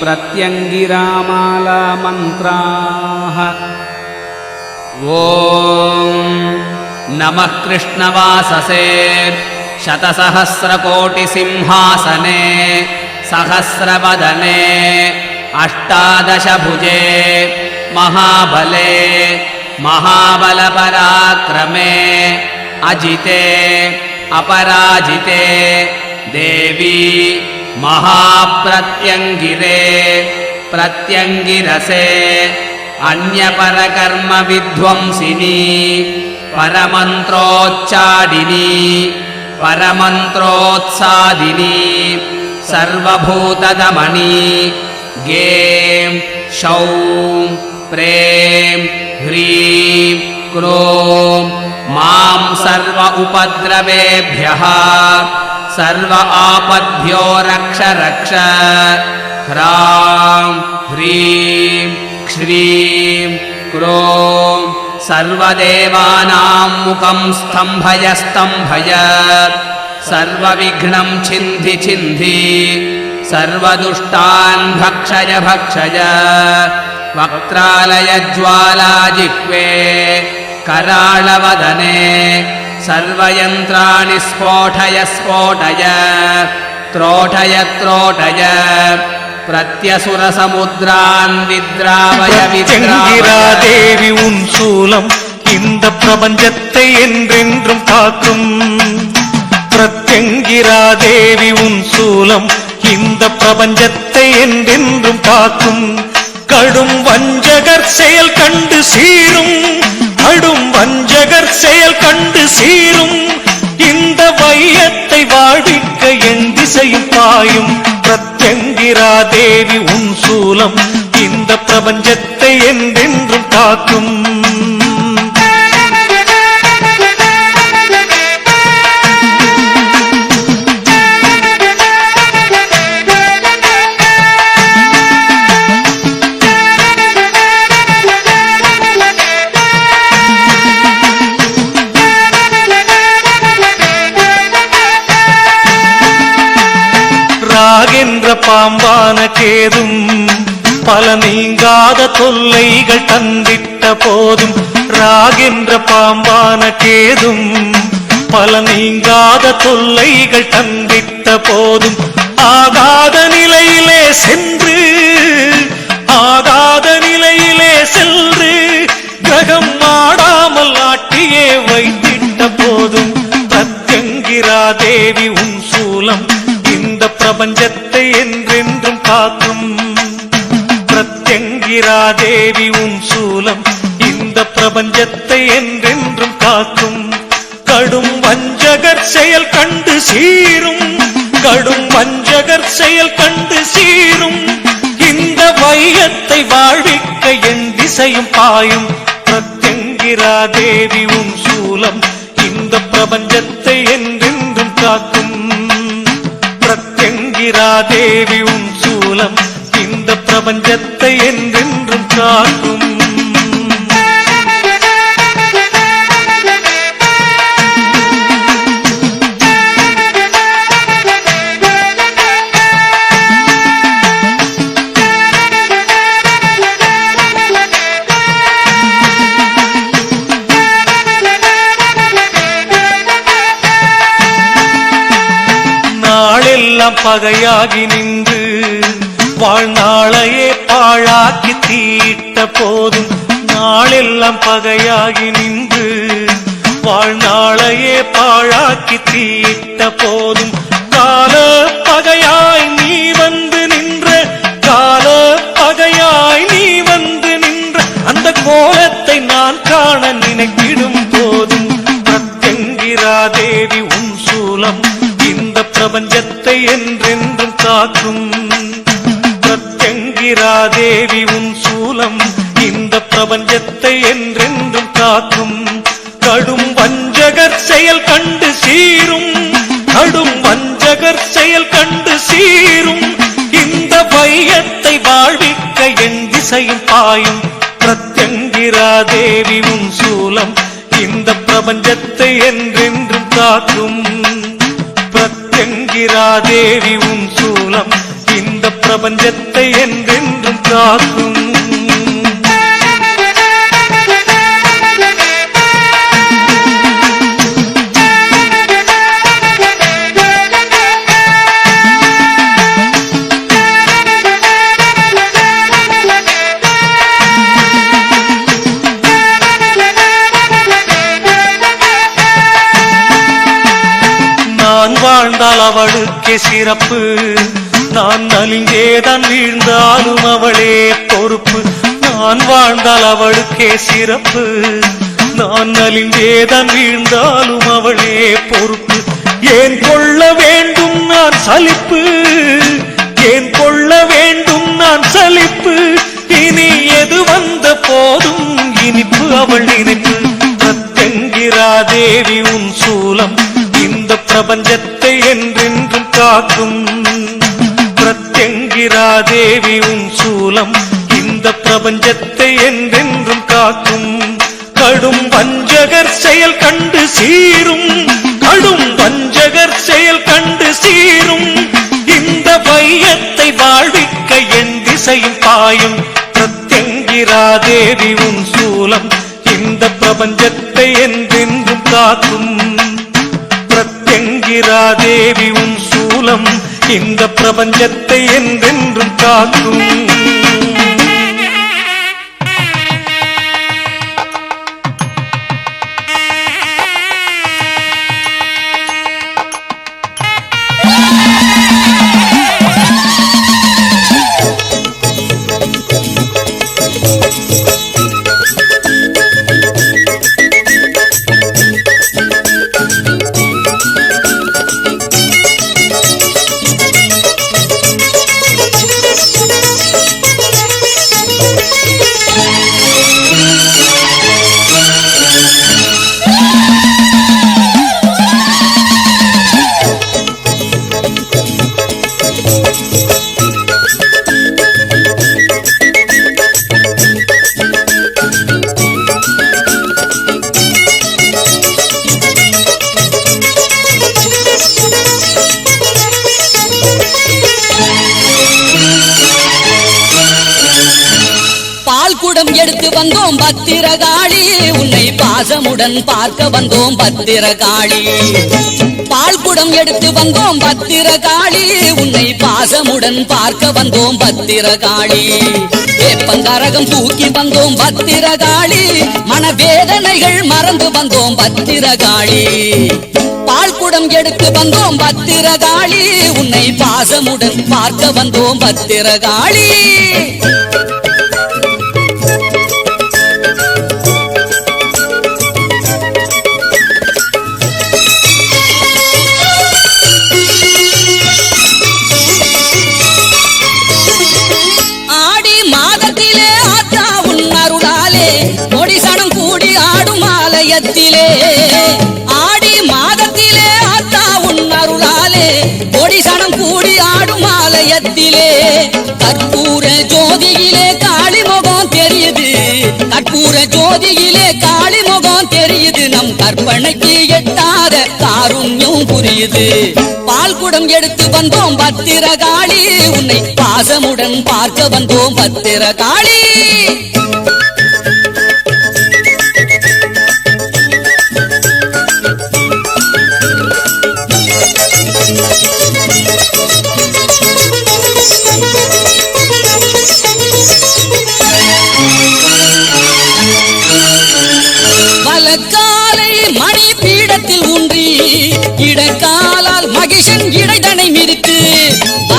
प्रत्यङ्गिरामालामन्त्राः ॐ नमः कृष्णवाससे शतसहस्रकोटिसिंहासने सहस्रवदने अष्टादशभुजे महाबले महाबलपराक्रमे अजिते अपराजिते देवी महाप्रत्यङ्गिरे प्रत्यङ्गिरसे अन्यपरकर्मविध्वंसिनी परमन्त्रोच्चाडिनी परमन्त्रोत्सादिनी सर्वभूतदमनी गें शौं प्रें ह्रीं क्रों मां सर्व उपद्रवेभ्यः सर्व आपद्भ्यो रक्ष रक्ष। ह्रां ह्रीं श्रीं क्रों। सर्वदेवानां मुखं स्तम्भय स्तम्भय। सर्वविघ्नं छिन्धि छिन्धि। सर्वदुष्टान् भक्षय भक्षय। वक्त्रालयज्वालाजिह्वे कराळवदने सर्वयन्त्राणि स्फोटय स्फोटय त्रोटय त्रोटय प्रत्यसुरसमुद्रान् विद्रावय विद्रावय தேவி உன் சூலம் இந்த பிரபஞ்சத்தை என்றென்றும் காக்கும் பிரத்யங்கிரா தேவி உன் சூலம் இந்த பிரபஞ்சத்தை என்றென்றும் காக்கும் கடும் வஞ்சகர் செயல் கண்டு சீரும் கடும் வஞ்சகர் செயல் கண்டு சீரும். இந்த வையத்தை வாடிக்க என் திசையும் பாயும். பிரத்யங்கிரா தேவி உன் சூலம். இந்த பிரபஞ்சத்தை என்றென்றும் காக்கும். பல நீங்காத தொல்லைகள் தந்திட்ட போதும். ராகின்ற பாம்பான கேதும். பல நீங்காத தொல்லைகள் தந்திட்ட போதும். ஆகாத நிலையிலே சென்று ஆகாத நிலையிலே சென்று கிரகம் ஆடாமல் ஆட்டியே வைத்திட்ட போதும். பிரத்யங்கிரா தேவி உன் சூலம். இந்த பிரபஞ்சத்தை என்றென்றும் காக்கும். பிரத்யங்கிரா தேவி உன் சூலம். இந்த பிரபஞ்சத்தை என்றென்றும் காக்கும். கடும் வஞ்சகர் செயல் கண்டு சீரும். கடும் வஞ்சகர் செயல் கண்டு சீரும். இந்த வையத்தை வாழ்விக்க என் திசையும் பாயும். பிரத்யங்கிரா தேவி உன் சூலம். இந்த பிரபஞ்சத்தை என்றென்றும் காக்கும். பிரத்யங்கிரா தேவி உன் சூலம். இந்த பிரபஞ்சத்தை என்றென்றும் காக்கும். நாளெல்லாம் பகையாகி நின்று வாழ்நாளையே பாழாக்கி தீட்ட போதும். நாளெல்லாம் பகையாகி நின்று. வாழ்நாளையே பாழாக்கி தீட்ட போதும். கால பகையாய் நீ வந்து நின்ற. கால பகையாய் நீ வந்து நின்ற. அந்த கோலத்தை நான் காண நினைக்கிடும் போதும். பிரத்யங்கிரா தேவி உன் சூலம். இந்த பிரபஞ்சத்தை என்றென்றும் காக்கும். பிரத்யங்கிரா தேவி உன் சூலம் இந்த பிரபஞ்சத்தை என்றென்றும் காக்கும். கடும் வஞ்சகர் செயல் கண்டு சீரும். கடும் வஞ்சகர் செயல் கண்டு சீரும். இந்த பையத்தை வாழ்விக்க என் திசையும் பாயும். பிரத்யங்கிரா தேவி உன் சூலம் இந்த பிரபஞ்சத்தை என்றென்றும் காக்கும். பிரத்யங்கிரா தேவி உன் சூலம் இந்த பிரபஞ்சத்தை என்றென்றும் காக்கும். நான் வாழ்ந்தால் அவளுக்கே சிறப்பு. நான் நலிஞ்சேதான் வீழ்ந்தாலும் அவளே பொறுப்பு. நான் வாழ்ந்தால் அவளுக்கே சிறப்பு. நான் நலிஞ்சேதான் வீழ்ந்தாலும் அவளே பொறுப்பு. ஏன் கொள்ள வேண்டும் நான் சலிப்பு? ஏன் கொள்ள வேண்டும் நான் சலிப்பு? இனி எது வந்த போதும் இனிப்பு அவள் இனிப்பு பிரத்யங்கிரா தேவி உன் சூலம். இந்த பிரபஞ்சத்தை என்றென்றும் காக்கும் பிரத்யங்கிரா தேவி உன் சூலம் இந்த பிரபஞ்சத்தை என்றென்றும் காக்கும். கடும் வஞ்சகர் செயல் கண்டு சீரும். கடும் வஞ்சகர் செயல் கண்டு சீரும். இந்த வையத்தை வாழ்விக்க என் திசையும் பாயும். பிரத்யங்கிரா தேவி உன் சூலம் இந்த பிரபஞ்சத்தை என்றென்றும் காக்கும். பிரத்யங்கிரா தேவி உன் சூலம் இந்த பிரபஞ்சத்தை என்றென்றும் காக்கும் பாசமுடன் பார்க்க வந்தோம் பத்திரகாளி. பால் குடம் எடுத்து வந்தோம் பத்திரகாளி. உன்னை பாசமுடன் பார்க்க வந்தோம் பத்திரகாளி. வேப்பங்கரகம் தூக்கி வந்தோம் பத்திரகாளி. மனவேதனைகள் மறந்து வந்தோம் பத்திரகாளி. பால் குடம் எடுத்து வந்தோம் பத்திரகாளி. உன்னை பாசமுடன் பார்க்க வந்தோம் பத்திரகாளி. ஜோதியிலே காளி முகம் தெரியுது. கற்பூர ஜோதியிலே காளி முகம் தெரியுது. நம் கற்பனைக்கு எட்டாத காருண்யம் புரியுது. பால் குடம் எடுத்து வந்தோம் பத்திர காளி உன்னை பாசமுடன் பார்க்க வந்தோம் பத்திரகாளி. You.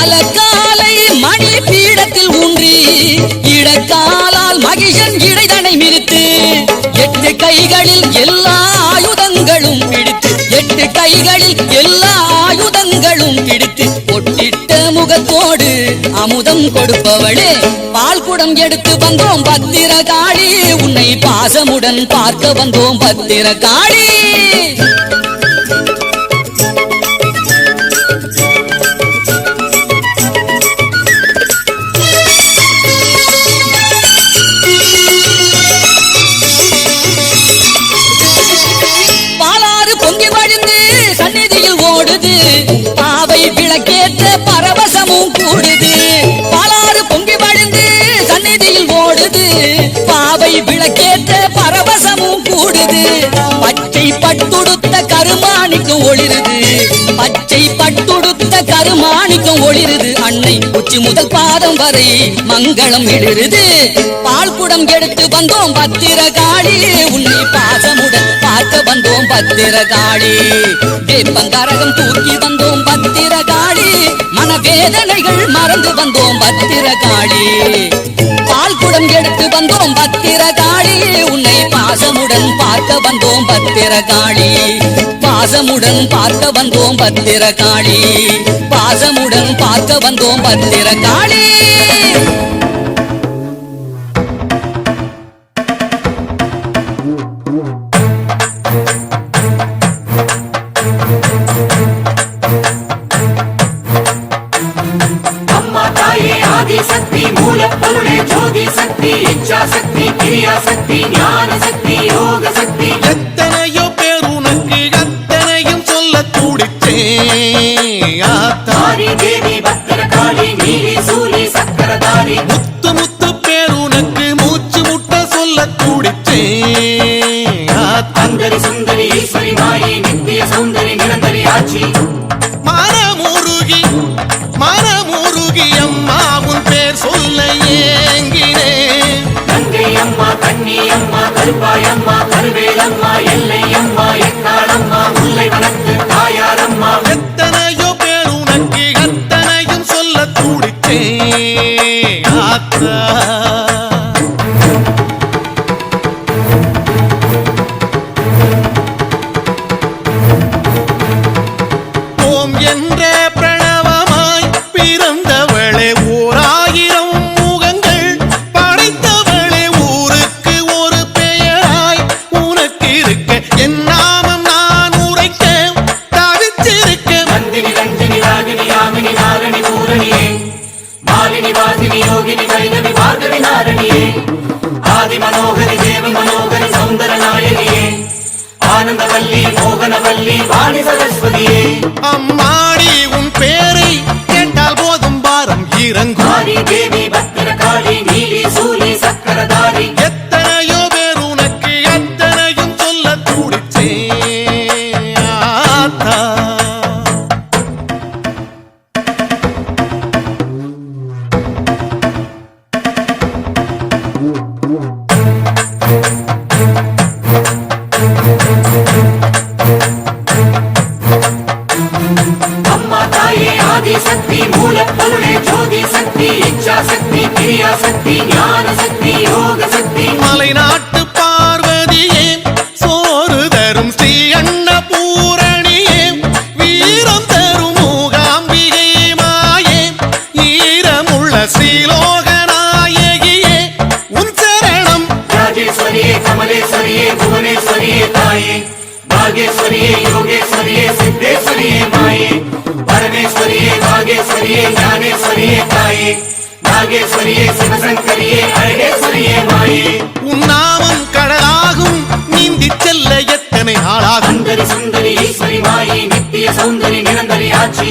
வலக்காலை மணி பீடத்தில் ஊன்றி இடக்காலால் மகிஷன் இடைதனை மிதித்து எட்டு கைகளில் எல்லா ஆயுதங்களும் பிடித்து எட்டு கைகளில் எல்லா ஆயுதங்களும் பிடித்து ஒட்டிட்ட முகத்தோடு அமுதம் கொடுப்பவளே. பால் குடம் எடுத்து வந்தோம் பத்திரகாளி உன்னை பாசமுடன் பார்க்க வந்தோம் பத்திரகாளி. காளி கூடுது. பாவை விளக்கேற்ற பரவசமும் கூடுது. பாலாறு பொங்கி வழிந்து சந்நிதியில் ஓடுது. பாவை விளக்கேற்ற பரவசமும் கூடுது. பச்சை பட்டுடுத்த கருமானிக்கு ஒளிருது. பச்சை பட்டுடுத்த கருமான் ஒளிருது அன்னை உச்சி முதல் பாதம் வரை மங்களம் எழுருது பால் குடம் எடுத்து வந்தோம் பத்திர காளி உன்னை பாசமுடன் பார்க்க வந்தோம் பத்திர காளி வேப்பங்கரகம் தூக்கி வந்தோம் பத்திர பத்திரகாளி. மனவேதனைகள் மறந்து வந்தோம் பத்திர காளி பால் குடம் எடுத்து வந்தோம் பத்திரகாளி. உன்னை பாசமுடன் பார்க்க வந்தோம் பத்திரகாளி. பாசமுடன் பார்க்க வந்தோம் பத்திரகாளி. பாசமுடன் பார்க்க வந்தோம் பத்திரகாளி. ஆட்சி மனமுருகி மனமுருகி அம்மா உன் பேர் சொல்ல ஏங்கினேன் கங்கை அம்மா கன்னி அம்மா கருப்பாய் அம்மா கருவேலம்மா எல்லை அம்மா எக்காளம்மா முல்லை வனத்து தாயாரம்மா. எத்தனையோ பேர் உனக்கு அத்தனையும் சொல்ல துடிச்சே ஆத்தா. நாரணி பூரணியே. மாலினி வாசினி யோகினி வைணவி பார்கவி நாரணியே. ஆதி மனோகரி தேவி மனோகரி சௌந்தர நாயகியே. ஆனந்தவல்லி மோகனவல்லி வாணி சரஸ்வதியே. அம்மாடி உன் பேரை கேட்டால் போதும் பாரம். இறங்கும் தேவி பத்திரகாளி நீலி சூலி சக்கரதாரி. ஆட்சி